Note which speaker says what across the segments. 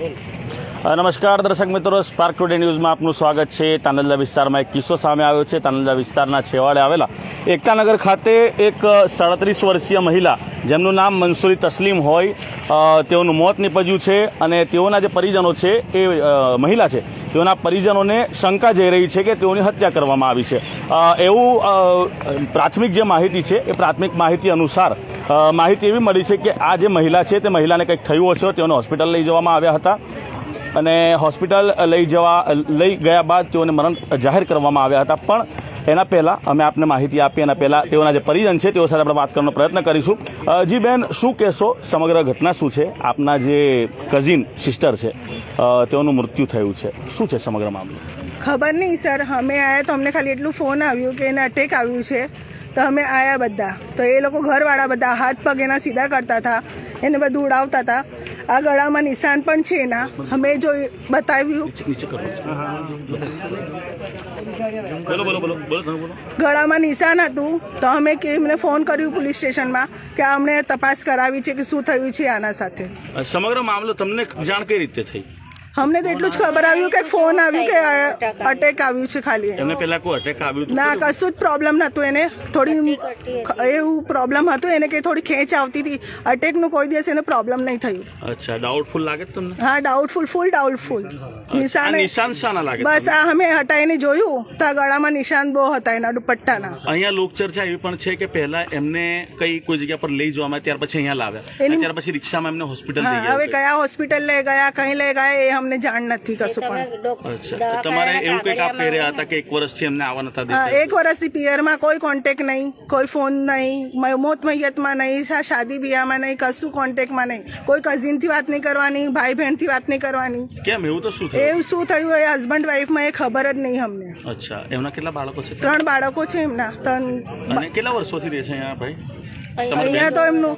Speaker 1: Hey. નમસ્કાર દર્શક મિત્રો સ્પાર્ક ટુડે ન્યૂઝમાં આપનું સ્વાગત છે. તાનંદા વિસ્તારમાં એક કિસ્સો સામે આવ્યો છે. તાનંદા વિસ્તારના છેવાડે આવેલા એકતાનગર ખાતે એક સાડત્રીસ વર્ષીય મહિલા, જેમનું નામ મંસૂરી તસ્લીમ હોય તેઓનું મોત નીપજ્યું છે અને તેઓના જે પરિજનો છે એ મહિલા છે. તેઓના પરિજનોને શંકા જઈ રહી છે કે તેઓની હત્યા કરવામાં આવી છે. એવું પ્રાથમિક જે માહિતી છે એ પ્રાથમિક માહિતી અનુસાર માહિતી એવી મળી છે કે આ જે મહિલા છે તે મહિલાને કંઈક થયું હશે, તેઓને હોસ્પિટલ લઈ જવામાં આવ્યા હતા. અને હોસ્પિટલ લઈ જવા, લઈ ગયા બાદ તેઓને મરણ જાહેર કરવામાં આવ્યા હતા. પણ એના પહેલાં અમે આપને માહિતી આપી, એના પહેલાં તેઓના જે પરિજન છે, તેઓ સાથે આપણે વાત કરવાનો પ્રયત્ન કરીશું. જી બેન, શું કહેશો? સમગ્ર ઘટના શું છે? આપના જે કઝિન સિસ્ટર છે તેઓનું મૃત્યુ થયું છે. શું છે સમગ્ર મામલો?
Speaker 2: ખબર નહીં, સર. અમે આવ્યા તો અમને ખાલી એટલું ફોન આવ્યું કે એને અટેક આવ્યું છે. તો અમે આવ્યા બધા. તો એ લોકો ઘરવાળા બધા હાથ પગ એના સીધા કરતા હતા. એને બધું ઉડાવતા હતા. આ ગળામાં નિશાન પણ છે એના. અમે જો બતાવ્યું. ગળામાં નિશાન હતું તો અમે કે એમને ફોન કર્યું પોલીસ સ્ટેશનમાં કે અમને તપાસ કરાવી છે કે શું થયું છે આના સાથે.
Speaker 1: સમગ્ર મામલો તમને જાણ કઈ રીતે થઈ?
Speaker 2: અમને તો એટલું જ ખબર આવ્યું કે ફોન આવ્યું કે અટેક આવ્યું છે ખાલી.
Speaker 1: એને પેલા કોઈ અટેક આવ્યું
Speaker 2: ના કશું જ પ્રોબ્લેમ નહોતું એને. થોડી એવું પ્રોબ્લેમ હતું એને કે થોડી ખેંચ આવતી હતી. અટેકનું કોઈ દિવસ એને પ્રોબ્લેમ નહીં થયું.
Speaker 1: અચ્છા ડાઉટફુલ લાગે તમને?
Speaker 2: હા ડાઉટફુલ ફૂલ ડાઉટફુલ નિશાન
Speaker 1: નિશાન શાના લાગે
Speaker 2: બસ આ અમે હટાઈને જોયું તો આ ગળામાં નિશાન બહુ હતા એના દુપટ્ટાના.
Speaker 1: અહીંયા લોકચર્ચા એવી પણ છે કે પહેલા એમને કઈ કોઈ જગ્યા પર લઈ જવામાં ત્યાર પછી અહીંયા લાવ્યા. ત્યાર પછી રિક્ષામાં એમને હોસ્પિટલ
Speaker 2: હવે કયા હોસ્પિટલ લઈ ગયા કઈ લઈ ગયા એ અમને જાણ નથી કશું પણ.
Speaker 1: તમારે એવું કંઈક આપ હતા કે એક વર્ષથી અમને આવવા નતા દેતા
Speaker 2: એક વર્ષથી પિયરમાં કોઈ કોન્ટેક નહીં કોઈ ફોન નહીં મ- મોત મૈયતમાં નહીં શા- શાદી બિયામાં નહીં કશું કોન્ટેકમાં નહીં. કોઈ કઝિનથી વાત નહીં કરવાની ભાઈ બહેનથી વાત નહીં કરવાની.
Speaker 1: કેમ એવું તો શું થયું?
Speaker 2: એવું શું થયું એ હસબન્ડ વાઈફમાં એ ખબર જ નહીં અમને.
Speaker 1: અચ્છા એમના કેટલા બાળકો છે?
Speaker 2: ત્રણ બાળકો છે એમના ત્રણ
Speaker 1: અને કેટલા વર્ષોથી રહે છે અહીંયા ભાઈ?
Speaker 2: અહીંયા તો એમનું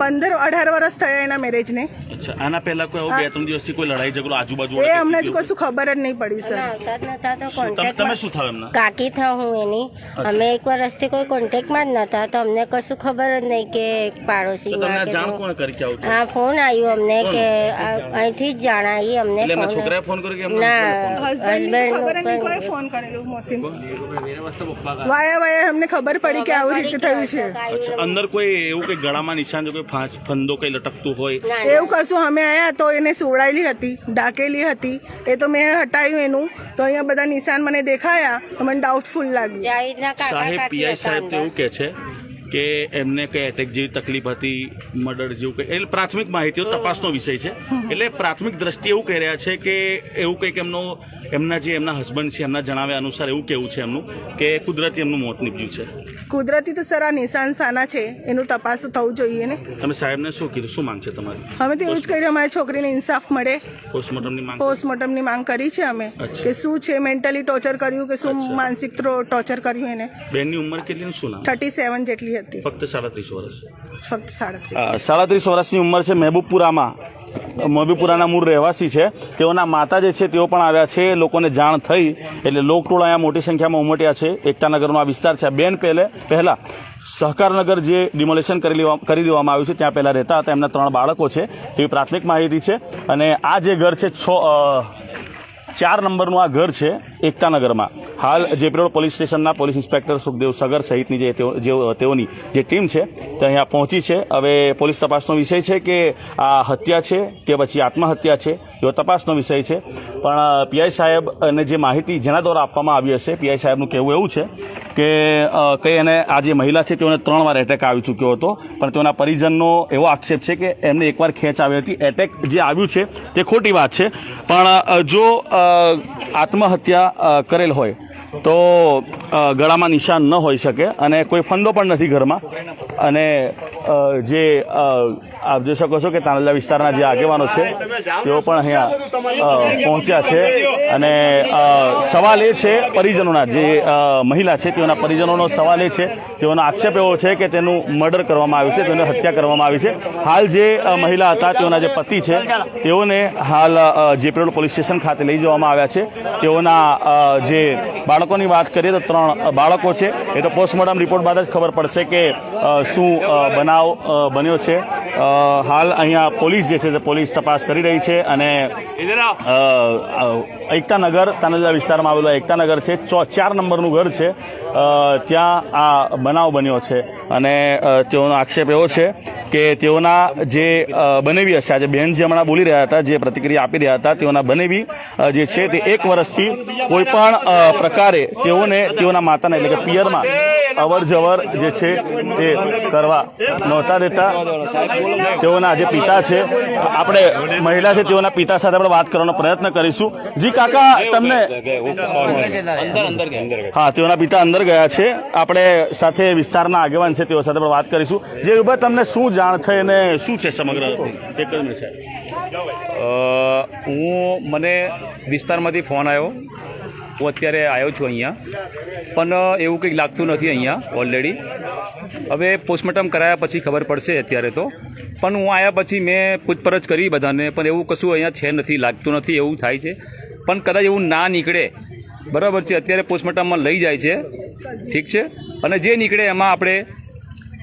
Speaker 2: પંદર અઢાર વર્ષ થયા એના મેરેજને
Speaker 1: અચ્છા આના પહેલા કોઈ બે ત્રણ દિવસથી કોઈ લડાઈ ઝઘડો આજુબાજુ
Speaker 2: એ અમને જ કશું ખબર જ નહીં પડી સર
Speaker 1: તમે તમે શું થાવ એમના?
Speaker 3: કાકી થાવ હું એની. અમે એક રસ્તે કોઈ કોન્ટેક્ટમાં જ નતા તો અમને કશું ખબર જ નહીં કે
Speaker 1: પાડોશી?
Speaker 3: હા ફોન આવ્યો અમને કે અહીંથી જ જણાવી અમને
Speaker 1: છોકરાએ ફોન કર્યો કે
Speaker 3: ના
Speaker 2: હસબન્ડ ફોન કરેલું મોસીન. વાયા વાયા અમને ખબર પડી કે આવું રીતે થયું છે.
Speaker 1: અંદર કોઈ એવું કે ગળામાં નિશાન જો કોઈ ફાંસ ફંદો કઈ લટકતું હોય?
Speaker 2: એવું કશું અમે આયા તો એને સુવડાયેલી હતી ડાકેલી હતી. એ તો મેં હટાવ્યું એનું. તો અહીંયા બધા નિશાન મને દેખાયા તો મને ડાઉટફુલ લાગ્યું.
Speaker 1: સાહેબ પીઆઈ સાહેબ તો એવું કે છે કે એમને કઈ એટેક જેવી તકલીફ હતી મર્ડર જેવું કઈ એટલે પ્રાથમિક માહિતીઓ તપાસનો વિષય છે. એટલે પ્રાથમિક દ્રષ્ટિએ એવું કહી રહ્યા છે કે એવું કંઈક એમનો એમના જે એમના હસબન્ડ છે એમના જણાવ્યા અનુસાર એવું કેવું છે એમનું કે કુદરતી એમનું મોત નીપજ્યું છે.
Speaker 2: કુદરતી તો સર આ નિશાન સાના છે એનું તપાસ થવું જોઈએ ને?
Speaker 1: તમે સાહેબને શું કીધું? શું માંગ છે તમારી?
Speaker 2: અમે તો એવું જ કર્યું અમારી છોકરીને ઇન્સાફ મળે.
Speaker 1: પોસ્ટમોર્ટમની માંગ
Speaker 2: પોસ્ટમોર્ટમની માંગ કરી છે અમે કે શું છે મેન્ટલી ટોર્ચર કર્યું કે શું માનસિક ટોર્ચર કર્યું એને?
Speaker 1: બેનની ઉંમર કેટલી શું નામ?
Speaker 2: થર્ટી સેવન જેટલી હતી.
Speaker 1: ફક્ત સાડત્રીસ વર્ષ.
Speaker 2: ફક્ત સાડત્રીસ.
Speaker 1: સાડત્રીસ વર્ષની ઉંમર છે મહેબૂબપુરામાં. મહેબૂબપુરાના મૂળ રહેવાસી છે. તેઓના માતા જે છે તેઓ પણ આવ્યા છે. લોકોને જાણ થઈ. એટલે લોકટોળા અહીંયા મોટી સંખ્યામાં ઉમટ્યા છે. એકતાનગરનો આ વિસ્તાર છે. આ બેન પહેલે પહેલાં સહકારનગર જે ડિમોલેશન કરી લેવા કરી દેવામાં આવ્યું છે ત્યાં પહેલાં રહેતા હતા. એમના ત્રણ બાળકો છે. તેવી પ્રાથમિક માહિતી છે. અને આ જે ઘર છે છ ચાર નંબરનું આ ઘર છે એકતાનગરમાં. હાલ જેપીરોડ પોલીસ સ્ટેશનના પોલીસ ઇન્સ્પેક્ટર સુખદેવ સગર સહિતની જે તેઓની જે ટીમ છે, તે અહીંયા પહોંચી છે. હવે પોલીસ તપાસનો વિષય છે કે આ હત્યા છે કે પછી આત્મહત્યા છે, એવો તપાસનો વિષય છે. પણ પીઆઈ સાહેબ અને જે માહિતી જેના દ્વારા આપવામાં આવી હશે, પીઆઈ સાહેબનું કહેવું એવું છે કે કંઈ એને આ જે મહિલા છે, તેઓને ત્રણ વાર એટેક આવી ચૂક્યો હતો. પણ તેઓના પરિજનનો એવો આક્ષેપ છે કે એમને એકવાર ખેંચ આવી હતી. એટેક જે આવ્યું છે, તે ખોટી વાત છે. પણ જો આત્મહત્યા કરેલ હોય તો ગળામાં નિશાન ન હોઈ શકે અને કોઈ ફંદો પણ નથી ઘરમાં. અને જે આપ જોઈ શકો છો કે તાંડલા વિસ્તારના જે આગેવાનો છે તેઓ પણ અહીંયા પહોંચ્યા છે. અને સવાલ એ છે પરિજનોના જે મહિલા છે તેઓના પરિજનોનો સવાલ એ છે તેઓનો આક્ષેપ એવો છે કે તેનું મર્ડર કરવામાં આવ્યું છે તેની હત્યા કરવામાં આવી છે. હાલ જે મહિલા હતા તેઓના જે પતિ છે તેઓને હાલ અ, પોલીસ સ્ટેશન ખાતે લઈ જવામાં આવ્યા છે. તેઓના જે બાળકોની વાત કરીએ તો ત્રણ બાળકો છે. એ તો પોસ્ટમોર્ટમ રિપોર્ટ બાદ જ ખબર પડશે કે શું અ, બનાવ બન્યો છે. હાલ અહીંયા પોલીસ જે છે તે પોલીસ તપાસ કરી રહી છે અને એકતાનગર તાનાજા વિસ્તારમાં આવેલો એકતાનગર છે. ચાર નંબરનું ઘર છે. ત્યાં આ બનાવ બન્યો છે. અને તેઓનો આક્ષેપ એવો છે કે તેઓના જે બનેવી હશે, આજે બેન જે હમણાં બોલી રહ્યા હતા, જે પ્રતિક્રિયા આપી રહ્યા હતા, તેઓના બનેવી જે છે તે એક વર્ષથી કોઈ પણ પ્રકારે તેઓને, તેઓના માતાને એટલે કે પિયરમાં અવર જવર જે છે તે કરવા નહોતા દેતા. તેઓના જે પિતા છે. આપણે મહિલા છે તેઓના પિતા સાથે આપણે વાત કરવાનો પ્રયત્ન કરીશું. જી કાકા, તમને હા, તેઓના પિતા અંદર ગયા છે. આપણે સાથે વિસ્તારના આગેવાન છે, તેઓ સાથે પણ વાત કરીશું. જે ઊભા, તમને શું જાણ થઈ અને શું છે સમગ્ર
Speaker 4: હું મને વિસ્તારમાંથી ફોન આવ્યો. હું અત્યારે આવ્યો છું અહીંયા. પણ એવું કંઈક લાગતું નથી અહીંયા ઓલરેડી હવે પોસ્ટમોર્ટમ કરાયા પછી ખબર પડશે અત્યારે તો. પણ હું આવ્યા પછી મેં પૂછપરછ કરી બધાને, પણ એવું કશું અહીંયા છે નથી, લાગતું નથી, એવું થાય છે. પણ કદાચ એવું ના નીકળે. બરાબર છે, અત્યારે પોસ્ટમોર્ટમમાં લઈ જાય છે. ઠીક છે? અને જે નીકળે એમાં આપણે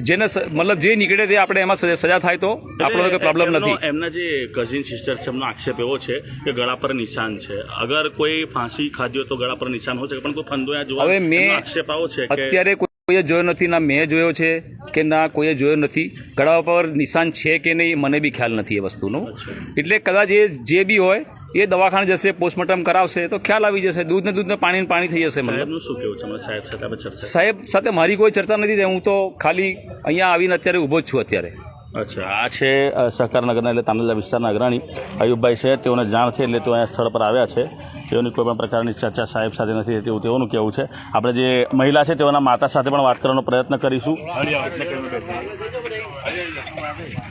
Speaker 4: જેને મતલબ જે નીકળે તે આપણે એમાં સજા થાય તો આપણો કોઈ પ્રોબ્લેમ નથી.
Speaker 1: એમના જે કઝિન સિસ્ટર છે એમનો આક્ષેપ એવો છે કે ગળા પર નિશાન છે. અગર કોઈ ફાંસી ખાધી હોય તો ગળા પર નિશાન હોય છે પણ કોઈ ફંદો જોવા
Speaker 4: હવે મેં
Speaker 1: આક્ષેપ આવો છે
Speaker 4: અત્યારે કોઈએ જોયો નથી ના મેં જોયો છે કે ના કોઈએ જોયો નથી. ગળા પર નિશાન છે કે નહીં મને બી ખ્યાલ નથી એ વસ્તુનો. એટલે કદાચ એ જે બી હોય એ દવાખાને જશે પોસ્ટમોર્ટમ કરાવશે તો ખ્યાલ આવી જશે. દૂધ ને દૂધ ને પાણી પાણી થઈ જશે મતલબ.
Speaker 1: શું કેવું છે? સાહેબ સાથે
Speaker 4: સાહેબ સાથે મારી કોઈ ચર્ચા નથી થઈ. હું તો ખાલી અહીંયા આવીને અત્યારે ઊભો જ છું અત્યારે.
Speaker 1: અચ્છા આ છે સહકારનગરના એટલે તાંડલા વિસ્તારના અગ્રણી અયુબભાઈ છે. તેઓને જાણ છે એટલે તેઓ અહીંયા સ્થળ પર આવ્યા છે. તેઓની કોઈ પણ પ્રકારની ચર્ચા સાહેબ સાથે નથી થતી એવું તેઓનું કહેવું છે. આપણે જે મહિલા છે તેઓના માતા સાથે પણ વાત કરવાનો પ્રયત્ન કરીશું.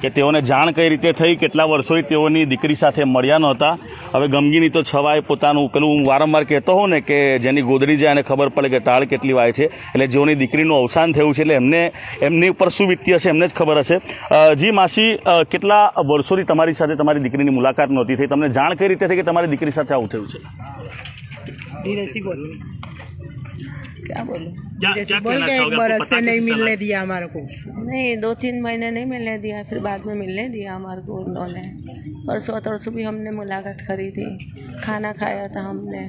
Speaker 1: કે તેઓને જાણ કઈ રીતે થઈ, કેટલા વર્ષોથી તેઓની દીકરી સાથે મળ્યા નહોતા. હવે ગમગીની તો છવાય પોતાનું પેલું હું વારંવાર કહેતો હોઉં ને કે જેની ગોદડી જાય એને ખબર પડે કે તાળ કેટલી વાય છે. એટલે જેઓની દીકરીનું અવસાન થયું છે એટલે એમને, એમની ઉપર શું વીતતી હશે એમને જ ખબર હશે. જી માસી કેટલા વર્ષોથી તમારી સાથે તમારી દીકરીની મુલાકાત નહોતી થઈ? તમને જાણ કઈ રીતે થઈ કે તમારી દીકરી સાથે આવું થયું છે?
Speaker 5: क्या बोलो
Speaker 1: क्या-
Speaker 5: धीरे
Speaker 1: क्या
Speaker 5: से बोल के एक
Speaker 1: चाहोगे?
Speaker 5: बार
Speaker 1: आपको
Speaker 5: से नहीं मिलने दिया हमारे को
Speaker 6: नहीं दो तीन महीने नहीं मिलने दिया फिर बाद में मिलने दिया हमारे को उन्होंने परसों तरसों भी हमने मुलाकात करी थी खाना खाया था हमने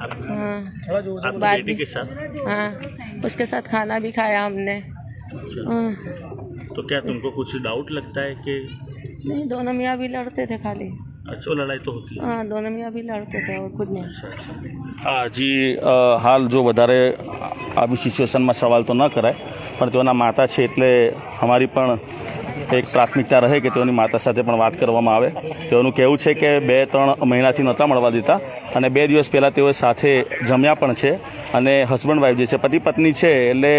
Speaker 6: हाँ बाद में हाँ उसके साथ खाना भी खाया हमने
Speaker 1: तो क्या तुमको कुछ डाउट लगता है कि
Speaker 6: नहीं दोनों मियाँ भी लड़ते थे खाली
Speaker 1: अच्छा लड़ाई तो होती है
Speaker 6: हाँ दोनों मियाँ भी लड़ते थे और कुछ नहीं
Speaker 1: હા જી અ, હાલ જો વધારે આવી સિચ્યુએશનમાં સવાલ તો ન કરાય પણ તેઓના માતા છે એટલે અમારી પણ એક પ્રાથમિકતા રહે કે તેઓની માતા સાથે પણ વાત કરવામાં આવે તેઓનું કહેવું છે કે બે ત્રણ મહિનાથી નહોતા મળવા દેતા અને બે દિવસ પહેલાં તેઓ સાથે જમ્યા પણ છે અને હસબન્ડ વાઈફ જે છે પતિ પત્ની છે એટલે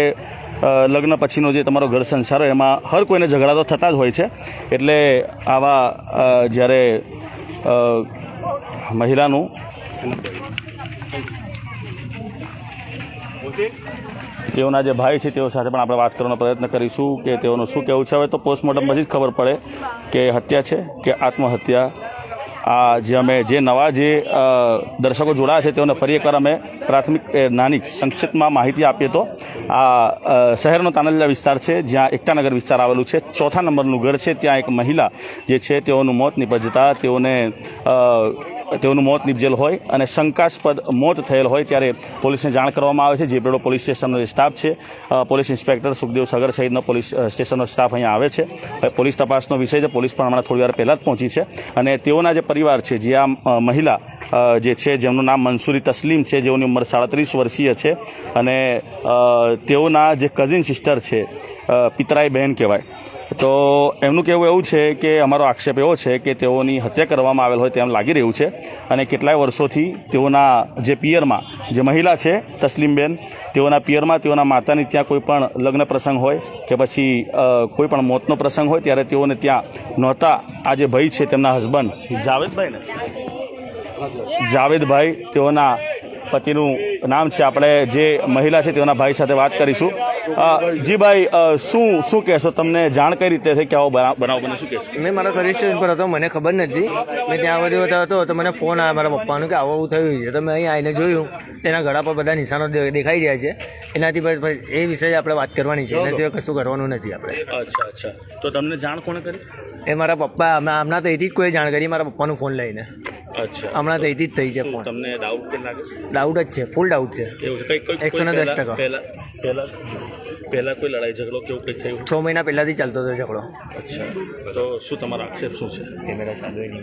Speaker 1: અ, લગ્ન પછીનો જે તમારો ઘર સંસાર હોય એમાં હર કોઈને ઝઘડા તો થતા જ હોય છે એટલે આવા અ, જ્યારે અ, મહિલાનું. તેઓના જે ભાઈ છે, તેઓ સાથે પણ આપણે વાત કરવાનો પ્રયત્ન કરીશું કે તેઓનું શું કહેવું છે. હવે તો પોસ્ટમોર્ટમ પછી જ ખબર પડે કે હત્યા છે, કે આત્મહત્યા આ જે અમે જે નવા જે દર્શકો જોડાયા છે તેઓને ફરી એકવાર અમે પ્રાથમિક નાની સંક્ષિપ્તમાં માહિતી આપીએ તો. આ શહેરનો તાનલીલા વિસ્તાર છે, જ્યાં એકતાનગર વિસ્તાર આવેલું છે. ચોથા નંબરનું ઘર છે, ત્યાં એક મહિલા જે છે, તેઓનું મોત નિપજતા તેઓને તેઓનું મોત નિપજેલ હોય અને શંકાસ્પદ મોત થયેલ હોય ત્યારે પોલીસને જાણ કરવામાં આવે છે. જે પેડો પોલીસ સ્ટેશનનો સ્ટાફ છે પોલીસ ઇન્સ્પેક્ટર સુખદેવ સગર સહિતનો પોલીસ સ્ટેશનનો સ્ટાફ અહીંયા આવે છે. પોલીસ તપાસનો વિષય છે. પોલીસ પણ હમણાં થોડી વાર પહેલાં જ પહોંચી છે. અને તેઓના જે પરિવાર છે, જે આ મહિલા જે છે, જેમનું નામ મંસૂરી તસ્લીમ છે, જેઓની ઉંમર સાડત્રીસ વર્ષીય છે અને તેઓના જે કઝિન સિસ્ટર છે પિતરાઈ બહેન કહેવાય. તો એમનું કહેવું એવું છે કે અમારો આક્ષેપ એવો છે કે તેઓની હત્યા કરવામાં આવેલ હોય તેમ લાગી રહ્યું છે અને કેટલાય વર્ષોથી તેઓના જે પિયરમાં જે મહિલા છે, તસ્લીમબેન, તેઓના પિયરમાં તેઓના માતાની ત્યાં કોઈ પણ લગ્ન પ્રસંગ હોય કે પછી કોઈ પણ મોતનો પ્રસંગ હોય ત્યારે તેઓને ત્યાં નહોતા. આ જે ભાઈ છે તેમના હસબન્ડ જાવેદભાઈ ને જાવેદભાઈ તેઓના પતિનું નામ છે. આપણે જે મહિલા છે તેઓના ભાઈ સાથે વાત કરીશું. જી ભાઈ શું શું કહેશો? તમને જાણ કઈ રીતે થઈ કે આવો બનાવ બને શું કહેશો?
Speaker 7: મેં મારા સર્વિસ સ્ટેશન પર હતો મને ખબર નથી. મેં ત્યાં બધું હતો તો મને ફોન આવ્યો મારા પપ્પાનો કે આવું આવું થયું છે. તો મેં અહીં આવીને જોયું. તેના ગળા પર બધા નિશાનો દેખાઈ રહ્યા છે. એનાથી બસ એ વિશે આપણે વાત કરવાની છે. એના સિવાય કશું કરવાનું નથી આપણે.
Speaker 1: અચ્છા અચ્છા. તો તમને જાણ કોણે કરી?
Speaker 7: એ મારા પપ્પા હમણાં હમણાં તો એથી જ કોઈ જાણ કરી મારા પપ્પાનો ફોન લઈને. હમણાં તો અહીંથી જ થઈ છે ફોન
Speaker 1: તમને ડાઉટ લાગે
Speaker 7: ડાઉટ જ છે ફૂલ ડાઉટ છે. એકસો ને દસ ટકા.
Speaker 1: પહેલા પહેલા પહેલા કોઈ લડાઈ ઝઘડો કેવું કંઈ થયું?
Speaker 7: છ મહિના પહેલાંથી ચાલતો હતો ઝઘડો.
Speaker 1: અચ્છા. તો શું તમારો આક્ષેપ શું છે?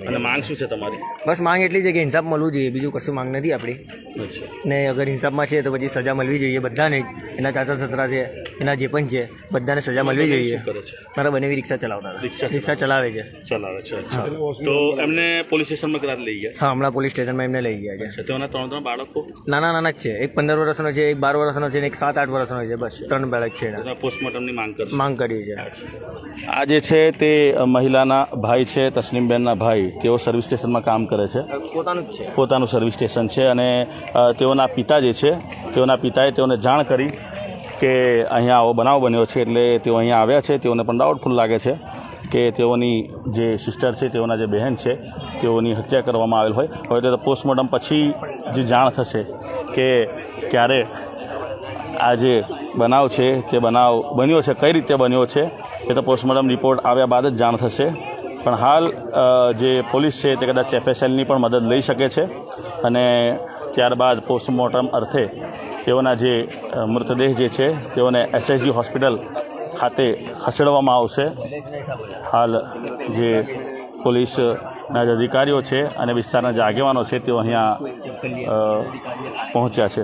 Speaker 1: અને માંગ શું છે તમારી?
Speaker 7: બસ માંગ એટલી છે કે હિસાબ મળવું જોઈએ બીજું કશું માંગ નથી આપણી.
Speaker 1: અચ્છા.
Speaker 7: ને અગર હિસાબમાં છે તો પછી સજા મળવી જોઈએ બધાને એના ચાચા સસરા છે એના જે પણ છે બધાને સજા મળવી જોઈએ.
Speaker 1: શું કરે છે?
Speaker 7: મારા બંને રિક્ષા ચલાવતા
Speaker 1: રિક્ષા
Speaker 7: હતા. રિક્ષા ચલાવે છે.
Speaker 1: ચલાવે છે તો એમને પોલીસ સ્ટેશનમાં કરાર લઈ ગયા?
Speaker 7: હા હમણાં પોલીસ સ્ટેશનમાં એમને લઈ ગયા છે.
Speaker 1: તેઓના ત્રણ ત્રણ બાળકો?
Speaker 7: નાના નાના જ છે. એક પંદર વર્ષનો છે એક બાર વર્ષનો છે ને એક સાત આઠ વર્ષનો છે. બસ ત્રણ બાળક. છે
Speaker 1: પોસ્ટમોર્ટમની માંગ કરી
Speaker 7: માંગ કરી છે
Speaker 1: આ જે છે તે મહિલાના ભાઈ છે તસ્લીમબેનના ભાઈ તેઓ સર્વિસ સ્ટેશનમાં કામ કરે છે.
Speaker 7: પોતાનું છે.
Speaker 1: પોતાનું સર્વિસ સ્ટેશન છે અને તેઓના પિતા જે છે તેઓના પિતાએ તેઓને જાણ કરી કે અહીંયા આવો બનાવ બન્યો છે એટલે તેઓ અહીંયા આવ્યા છે. તેઓને પણ ડાઉટફુલ લાગે છે કે તેઓની જે સિસ્ટર છે તેઓના જે બહેન છે તેઓની હત્યા કરવામાં આવેલ હોય. હવે તો પોસ્ટમોર્ટમ પછી જે જાણ થશે કે ક્યારે આ જે બનાવ છે, તે બનાવ બન્યો છે, કઈ રીતે બન્યો છે, એ તો પોસ્ટમોર્ટમ રિપોર્ટ આવ્યા બાદ જ જાણ થશે. પણ હાલ જે પોલીસ છે, તે કદાચ એફએસએલની પણ મદદ લઈ શકે છે અને ત્યારબાદ પોસ્ટમોર્ટમ અર્થે તેઓના જે મૃતદેહ જે છે, તેઓને એસએસજી હોસ્પિટલ ખાતે ખસેડવામાં આવશે. હાલ જે પોલીસના જે અધિકારીઓ છે અને વિસ્તારના જે આગેવાનો છે, તેઓ અહીંયા પહોંચ્યા છે.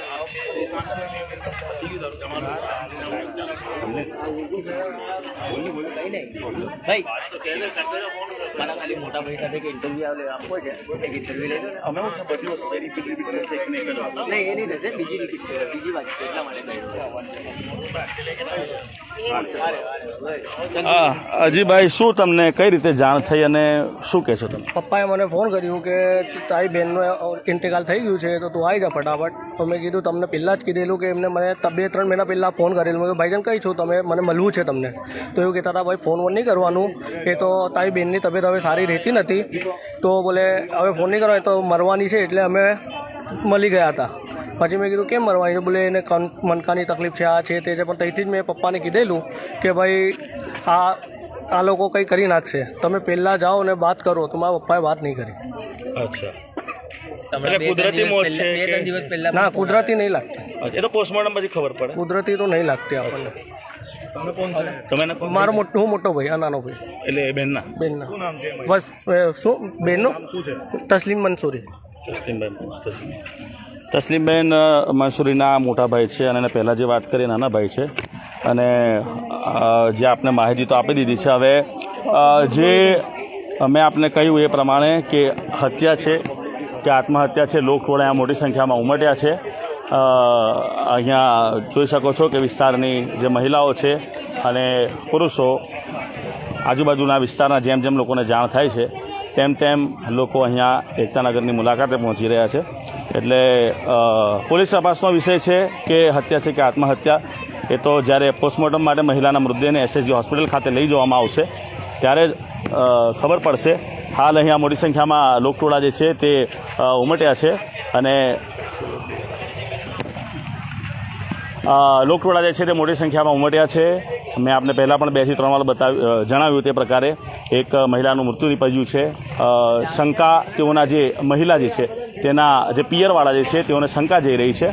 Speaker 1: અ, અજીભાઈ શું તમને કઈ રીતે જાણ થઈ અને શું કહેશો તમે?
Speaker 8: પપ્પાએ મને ફોન કર્યું કે તારી બહેનનો ઇન્ટેકાલ થઈ ગયું છે તો તું આવી જા ફટાફટ. તો મેં કીધું તમને પહેલાં જ કીધેલું કે એમને મને બે, ત્રણ મહિના પહેલાં ફોન કરેલો. કે ભાઈજાન, કઈ છું? તમે? મને મળવું છે તમને. તો એવું કહેતા હતા, ભાઈ ફોન વોન નહીં કરવાનું. એ તો તારી બહેનની તબિયત હવે સારી રહેતી નથી. તો બોલે, હવે ફોન નહીં કરવાનો, તો મરવાની છે, એટલે અમે મળી ગયા હતા. પછી મેં કીધું, કેમ મરવાની છે? બોલે, એને મનકાની તકલીફ છે, આ છે, તે છે. પણ ત્યાંથી જ મેં પપ્પાને કીધેલું કે, ભાઈ, આ આ લોકો કંઈ કરી નાખશે. તમે પહેલાં જાઓ અને વાત કરો. તો મારા પપ્પાએ વાત નહીં કરી.
Speaker 1: અચ્છા. કુદરતી મોત છે
Speaker 8: ના કુદરતી નહીં લાગતી.
Speaker 1: એ તો પોસ્ટમોર્ટમ પછી ખબર પડે.
Speaker 8: કુદરતી તો નહીં લાગતી આપણને.
Speaker 1: તમે એને કોણ-
Speaker 8: મારો મોટો હું મોટો ભાઈ આ નાનો ભાઈ.
Speaker 1: એટલે એ બેનના?
Speaker 8: બેનના. બસ એ, શું? બેનનો? તસ્લીમ મંસૂરી
Speaker 1: તસ્લીમબેન તસ્લીમબેન અ, મંસૂરીના મોટા ભાઈ છે અને એને પહેલાં જે વાત કરી નાના ભાઈ છે. અને જે આપને માહિતી તો આપી દીધી છે. હવે જે મેં આપને કહ્યું એ પ્રમાણે કે હત્યા છે કે આત્મહત્યા છે લોકટોળા અહીંયા મોટી સંખ્યામાં ઉમટ્યા છે. અહીંયા જોઈ શકો છો કે વિસ્તારની જે મહિલાઓ છે અને પુરુષો આજુબાજુના વિસ્તારના જેમ જેમ લોકોને જાણ થાય છે, તેમ તેમ લોકો અહીંયા એકતાનગરની મુલાકાતે પહોંચી રહ્યા છે. એટલે પોલીસ તપાસનો વિષય છે કે હત્યા છે કે આત્મહત્યા, એ તો જ્યારે પોસ્ટમોર્ટમ માટે મહિલાના મૃતદેહને એસએસજી હોસ્પિટલ ખાતે લઈ જવામાં આવશે, ત્યારે જ ખબર પડશે. હાલ અહીંયા મોટી સંખ્યામાં લોકટોળા જે છે તે ઉમટ્યા છે અને લોકટોળા જે છે તે મોટી સંખ્યામાં ઉમટ્યા છે. મેં આપને પહેલાં પણ બેથી ત્રણ વાર બતાવ્યું જણાવ્યું તે પ્રકારે. એક મહિલાનું મૃત્યુ નીપજ્યું છે. શંકા તેઓના જે મહિલા જે છે, તેના જે પિયરવાળા જે છે, તેઓને શંકા જઈ રહી છે.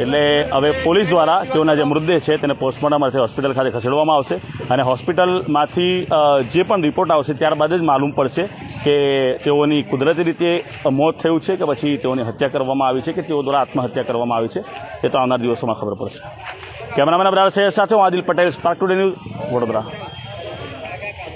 Speaker 1: એટલે હવે પોલીસ દ્વારા તેઓના જે મૃતદેહ છે તેને પોસ્ટમોર્ટમ હોસ્પિટલ ખાતે ખસેડવામાં આવશે અને હોસ્પિટલમાંથી જે પણ રિપોર્ટ આવશે ત્યારબાદ જ માલુમ પડશે કે તેઓની કુદરતી રીતે મોત થયું છે કે પછી તેઓની હત્યા કરવામાં આવી છે કે તેઓ દ્વારા આત્મહત્યા કરવામાં આવી છે એ તો આવનાર દિવસોમાં ખબર પડશે. કેમેરામેન અબરાર સૈયદ સાથે હું Adil Patel spark today news Vadodara.